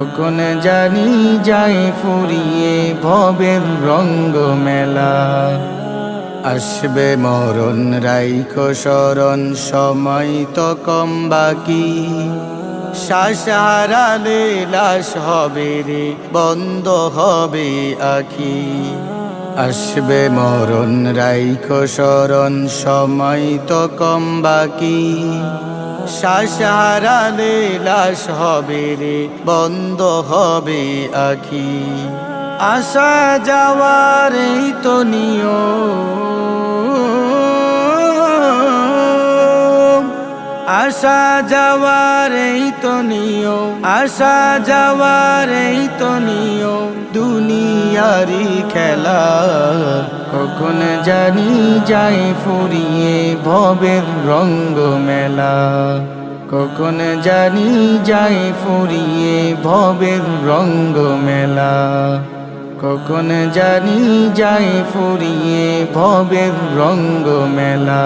কখন জানি যাই ফুরিয়ে ভবের রঙ্গ মেলা আসবে মরণ, রাইখো শরণ, সময় তো কম বাকি। শ্বাস লাশ হবে রে, বন্ধ হবে আখি। আসবে মরণ, রাইখো শরণ, সময় তো কম বাকি। শ্বাস হারালে লাশ হবে রে, বন্ধ হবে আখি। আসা যাওয়ার তো নিয়ম। আসা যাওয়ার তো নিয়ম। আসা যাওয়ার তো নিয়ম। দুনিয়ারি খেলা। কখন জানি যাই ফুরিয়ে ভবের রঙ্গ মেলা কখন জানি যাই ফুরিয়ে ভবের রঙ্গ মেলা কখন জানি যাই ফুরিয়ে ভবের রঙ্গ মেলা